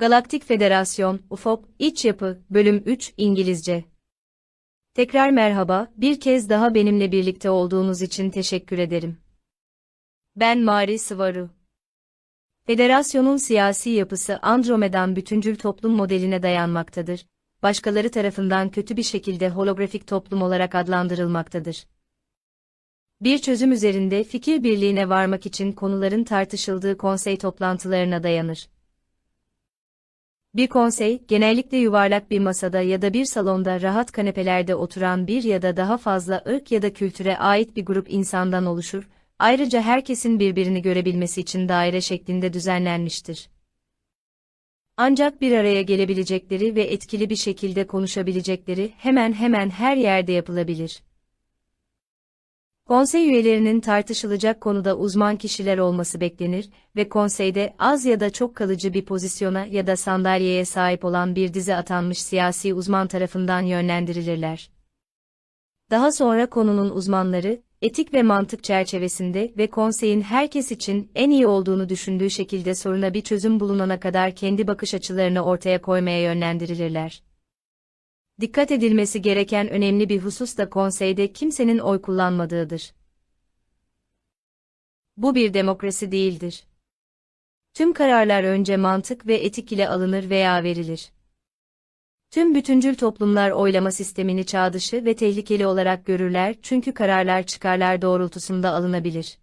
Galaktik Federasyon, UFOP, İç Yapı, Bölüm 3, İngilizce. Tekrar merhaba, bir kez daha benimle birlikte olduğunuz için teşekkür ederim. Ben Mari Sıvaru. Federasyonun siyasi yapısı Andromedan bütüncül toplum modeline dayanmaktadır. Başkaları tarafından kötü bir şekilde holografik toplum olarak adlandırılmaktadır. Bir çözüm üzerinde fikir birliğine varmak için konuların tartışıldığı konsey toplantılarına dayanır. Bir konsey, genellikle yuvarlak bir masada ya da bir salonda rahat kanepelerde oturan bir ya da daha fazla ırk ya da kültüre ait bir grup insandan oluşur, ayrıca herkesin birbirini görebilmesi için daire şeklinde düzenlenmiştir. Ancak bir araya gelebilecekleri ve etkili bir şekilde konuşabilecekleri hemen hemen her yerde yapılabilir. Konsey üyelerinin tartışılacak konuda uzman kişiler olması beklenir ve konseyde az ya da çok kalıcı bir pozisyona ya da sandalyeye sahip olan bir dizi atanmış siyasi uzman tarafından yönlendirilirler. Daha sonra konunun uzmanları, etik ve mantık çerçevesinde ve konseyin herkes için en iyi olduğunu düşündüğü şekilde soruna bir çözüm bulunana kadar kendi bakış açılarını ortaya koymaya yönlendirilirler. Dikkat edilmesi gereken önemli bir husus da konseyde kimsenin oy kullanmadığıdır. Bu bir demokrasi değildir. Tüm kararlar önce mantık ve etik ile alınır veya verilir. Tüm bütüncül toplumlar oylama sistemini çağ dışı ve tehlikeli olarak görürler çünkü kararlar çıkarlar doğrultusunda alınabilir.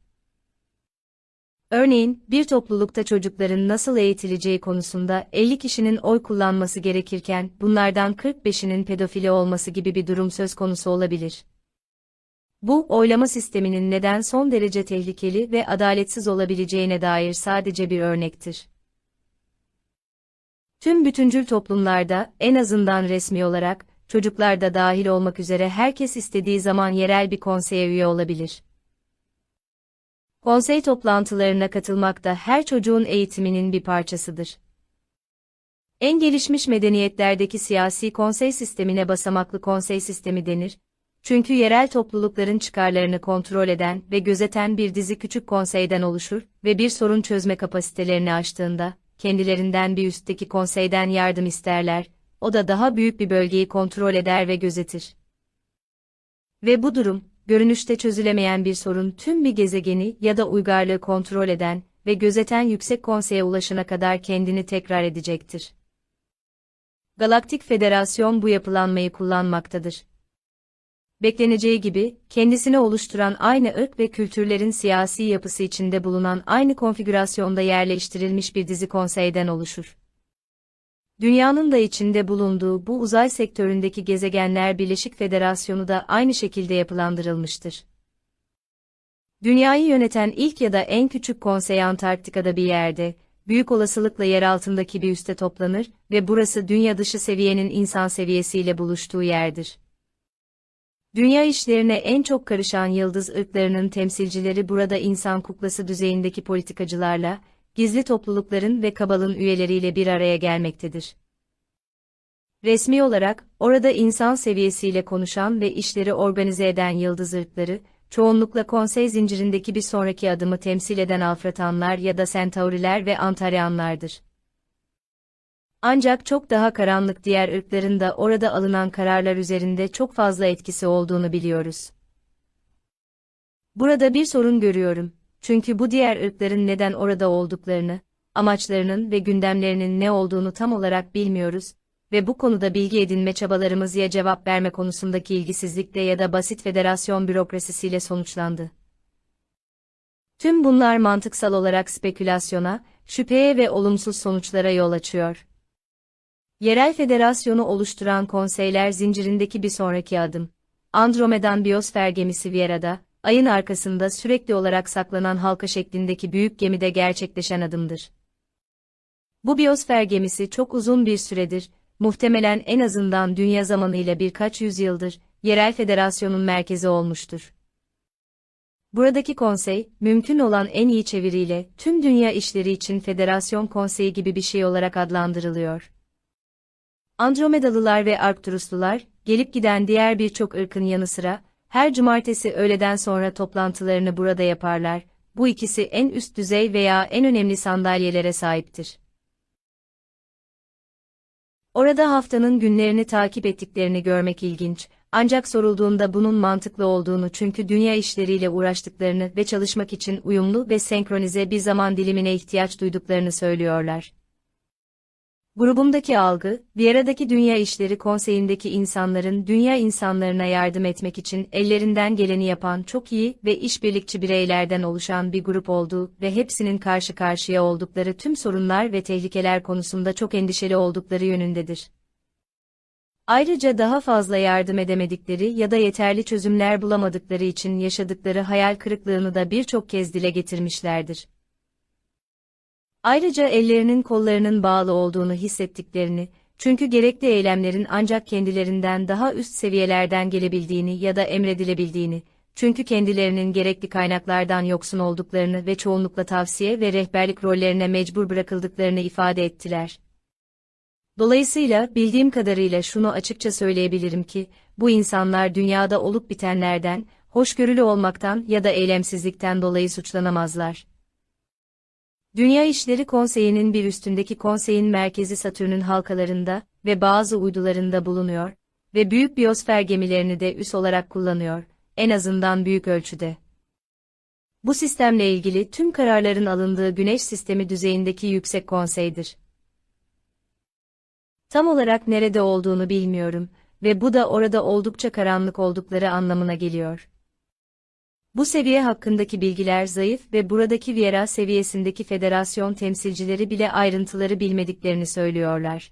Örneğin, bir toplulukta çocukların nasıl eğitileceği konusunda 50 kişinin oy kullanması gerekirken, bunlardan 45'inin pedofili olması gibi bir durum söz konusu olabilir. Bu, oylama sisteminin neden son derece tehlikeli ve adaletsiz olabileceğine dair sadece bir örnektir. Tüm bütüncül toplumlarda, en azından resmi olarak, çocuklar da dahil olmak üzere herkes istediği zaman yerel bir konseye üye olabilir. Konsey toplantılarına katılmak da her çocuğun eğitiminin bir parçasıdır. En gelişmiş medeniyetlerdeki siyasi konsey sistemine basamaklı konsey sistemi denir. Çünkü yerel toplulukların çıkarlarını kontrol eden ve gözeten bir dizi küçük konseyden oluşur ve bir sorun çözme kapasitelerini aştığında, kendilerinden bir üstteki konseyden yardım isterler, o da daha büyük bir bölgeyi kontrol eder ve gözetir. Ve bu durum, görünüşte çözülemeyen bir sorun tüm bir gezegeni ya da uygarlığı kontrol eden ve gözeten yüksek konseye ulaşana kadar kendini tekrar edecektir. Galaktik Federasyon bu yapılanmayı kullanmaktadır. Bekleneceği gibi, kendisini oluşturan aynı ırk ve kültürlerin siyasi yapısı içinde bulunan aynı konfigürasyonda yerleştirilmiş bir dizi konseyden oluşur. Dünyanın da içinde bulunduğu bu uzay sektöründeki gezegenler Birleşik Federasyonu da aynı şekilde yapılandırılmıştır. Dünyayı yöneten ilk ya da en küçük konsey Antarktika'da bir yerde, büyük olasılıkla yer altındaki bir üste toplanır ve burası dünya dışı seviyenin insan seviyesiyle buluştuğu yerdir. Dünya işlerine en çok karışan yıldız ırklarının temsilcileri burada insan kuklası düzeyindeki politikacılarla, gizli toplulukların ve kabalın üyeleriyle bir araya gelmektedir. Resmi olarak, orada insan seviyesiyle konuşan ve işleri organize eden yıldız ırkları, çoğunlukla konsey zincirindeki bir sonraki adımı temsil eden Alfratanlar ya da Sentauriler ve Antaryanlardır. Ancak çok daha karanlık diğer ırkların da orada alınan kararlar üzerinde çok fazla etkisi olduğunu biliyoruz. Burada bir sorun görüyorum. Çünkü bu diğer ırkların neden orada olduklarını, amaçlarının ve gündemlerinin ne olduğunu tam olarak bilmiyoruz ve bu konuda bilgi edinme çabalarımız ya cevap verme konusundaki ilgisizlikle ya da basit federasyon bürokrasisiyle sonuçlandı. Tüm bunlar mantıksal olarak spekülasyona, şüpheye ve olumsuz sonuçlara yol açıyor. Yerel federasyonu oluşturan konseyler zincirindeki bir sonraki adım. Andromedan biyosfer gemisi Viera'da, ayın arkasında sürekli olarak saklanan halka şeklindeki büyük gemide gerçekleşen adımdır. Bu biyosfer gemisi çok uzun bir süredir, muhtemelen en azından dünya zamanıyla birkaç yüzyıldır, yerel federasyonun merkezi olmuştur. Buradaki konsey, mümkün olan en iyi çeviriyle, tüm dünya işleri için federasyon konseyi gibi bir şey olarak adlandırılıyor. Andromedalılar ve Arcturuslular, gelip giden diğer birçok ırkın yanı sıra, her cumartesi öğleden sonra toplantılarını burada yaparlar, bu ikisi en üst düzey veya en önemli sandalyelere sahiptir. Orada haftanın günlerini takip ettiklerini görmek ilginç, ancak sorulduğunda bunun mantıklı olduğunu çünkü dünya işleriyle uğraştıklarını ve çalışmak için uyumlu ve senkronize bir zaman dilimine ihtiyaç duyduklarını söylüyorlar. Grubumdaki algı, Viera'daki Dünya İşleri Konseyi'ndeki insanların dünya insanlarına yardım etmek için ellerinden geleni yapan çok iyi ve işbirlikçi bireylerden oluşan bir grup olduğu ve hepsinin karşı karşıya oldukları tüm sorunlar ve tehlikeler konusunda çok endişeli oldukları yönündedir. Ayrıca daha fazla yardım edemedikleri ya da yeterli çözümler bulamadıkları için yaşadıkları hayal kırıklığını da birçok kez dile getirmişlerdir. Ayrıca ellerinin kollarının bağlı olduğunu hissettiklerini, çünkü gerekli eylemlerin ancak kendilerinden daha üst seviyelerden gelebildiğini ya da emredilebildiğini, çünkü kendilerinin gerekli kaynaklardan yoksun olduklarını ve çoğunlukla tavsiye ve rehberlik rollerine mecbur bırakıldıklarını ifade ettiler. Dolayısıyla bildiğim kadarıyla şunu açıkça söyleyebilirim ki, bu insanlar dünyada olup bitenlerden, hoşgörülü olmaktan ya da eylemsizlikten dolayı suçlanamazlar. Dünya İşleri Konseyi'nin bir üstündeki konseyin merkezi Satürn'ün halkalarında ve bazı uydularında bulunuyor ve büyük biyosfer gemilerini de üs olarak kullanıyor, en azından büyük ölçüde. Bu sistemle ilgili tüm kararların alındığı Güneş sistemi düzeyindeki yüksek konseydir. Tam olarak nerede olduğunu bilmiyorum ve bu da orada oldukça karanlık oldukları anlamına geliyor. Bu seviye hakkındaki bilgiler zayıf ve buradaki Viera seviyesindeki federasyon temsilcileri bile ayrıntıları bilmediklerini söylüyorlar.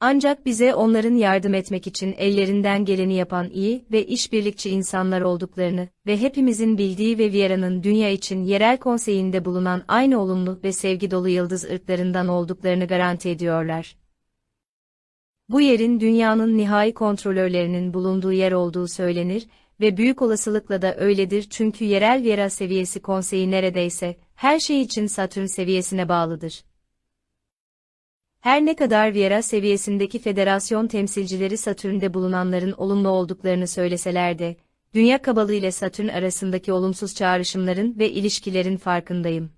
Ancak bize onların yardım etmek için ellerinden geleni yapan iyi ve işbirlikçi insanlar olduklarını ve hepimizin bildiği ve Viera'nın dünya için yerel konseyinde bulunan aynı olumlu ve sevgi dolu yıldız ırklarından olduklarını garanti ediyorlar. Bu yerin dünyanın nihai kontrolörlerinin bulunduğu yer olduğu söylenir ve büyük olasılıkla da öyledir çünkü yerel Viera seviyesi konseyi neredeyse her şey için Satürn seviyesine bağlıdır. Her ne kadar Viera seviyesindeki federasyon temsilcileri Satürn'de bulunanların olumlu olduklarını söyleseler de, Dünya kabalı ile Satürn arasındaki olumsuz çağrışımların ve ilişkilerin farkındayım.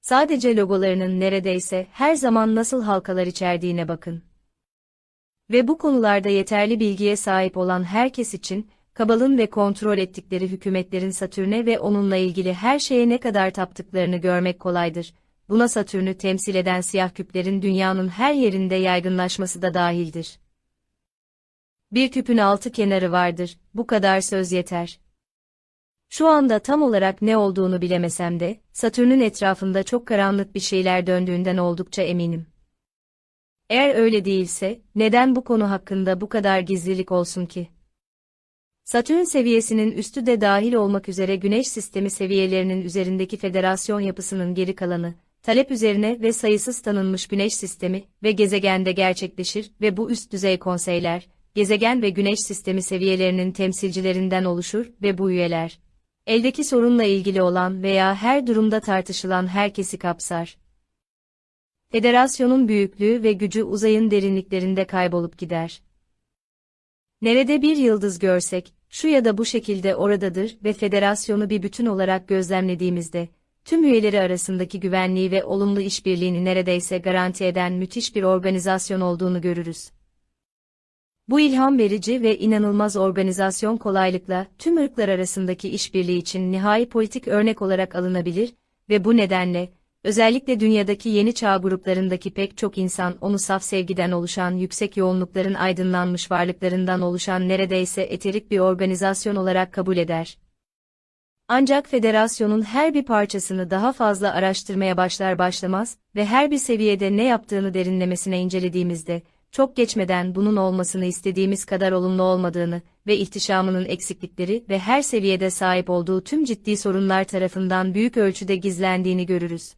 Sadece logolarının neredeyse her zaman nasıl halkalar içerdiğine bakın. Ve bu konularda yeterli bilgiye sahip olan herkes için, kabalın ve kontrol ettikleri hükümetlerin Satürn'e ve onunla ilgili her şeye ne kadar taptıklarını görmek kolaydır. Buna Satürn'ü temsil eden siyah küplerin dünyanın her yerinde yaygınlaşması da dahildir. Bir küpün altı kenarı vardır, bu kadar söz yeter. Şu anda tam olarak ne olduğunu bilemesem de, Satürn'ün etrafında çok karanlık bir şeyler döndüğünden oldukça eminim. Eğer öyle değilse, neden bu konu hakkında bu kadar gizlilik olsun ki? Satürn seviyesinin üstü de dahil olmak üzere Güneş sistemi seviyelerinin üzerindeki federasyon yapısının geri kalanı, talep üzerine ve sayısız tanınmış Güneş sistemi ve gezegende gerçekleşir ve bu üst düzey konseyler, gezegen ve Güneş sistemi seviyelerinin temsilcilerinden oluşur ve bu üyeler, eldeki sorunla ilgili olan veya her durumda tartışılan herkesi kapsar. Federasyonun büyüklüğü ve gücü uzayın derinliklerinde kaybolup gider. Nerede bir yıldız görsek, şu ya da bu şekilde oradadır ve federasyonu bir bütün olarak gözlemlediğimizde, tüm üyeleri arasındaki güvenliği ve olumlu işbirliğini neredeyse garanti eden müthiş bir organizasyon olduğunu görürüz. Bu ilham verici ve inanılmaz organizasyon kolaylıkla tüm ırklar arasındaki işbirliği için nihai politik örnek olarak alınabilir ve bu nedenle Özellikle dünyadaki yeni çağ gruplarındaki pek çok insan onu saf sevgiden oluşan yüksek yoğunlukların aydınlanmış varlıklarından oluşan neredeyse eterik bir organizasyon olarak kabul eder. Ancak federasyonun her bir parçasını daha fazla araştırmaya başlar başlamaz ve her bir seviyede ne yaptığını derinlemesine incelediğimizde, çok geçmeden bunun olmasını istediğimiz kadar olumlu olmadığını ve ihtişamının eksiklikleri ve her seviyede sahip olduğu tüm ciddi sorunlar tarafından büyük ölçüde gizlendiğini görürüz.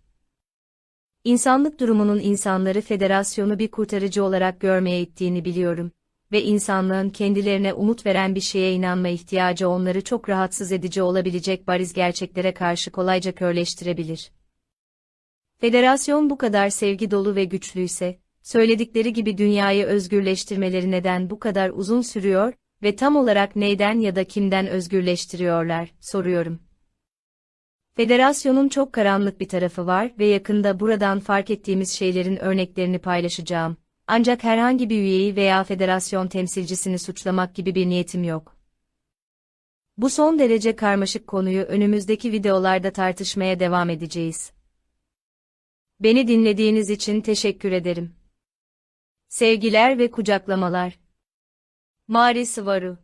İnsanlık durumunun insanları federasyonu bir kurtarıcı olarak görmeye ittiğini biliyorum ve insanlığın kendilerine umut veren bir şeye inanma ihtiyacı onları çok rahatsız edici olabilecek bariz gerçeklere karşı kolayca körleştirebilir. Federasyon bu kadar sevgi dolu ve güçlüyse, söyledikleri gibi dünyayı özgürleştirmeleri neden bu kadar uzun sürüyor ve tam olarak neyden ya da kimden özgürleştiriyorlar, soruyorum. Federasyonun çok karanlık bir tarafı var ve yakında buradan fark ettiğimiz şeylerin örneklerini paylaşacağım. Ancak herhangi bir üyeyi veya federasyon temsilcisini suçlamak gibi bir niyetim yok. Bu son derece karmaşık konuyu önümüzdeki videolarda tartışmaya devam edeceğiz. Beni dinlediğiniz için teşekkür ederim. Sevgiler ve kucaklamalar. Mari Sıvaru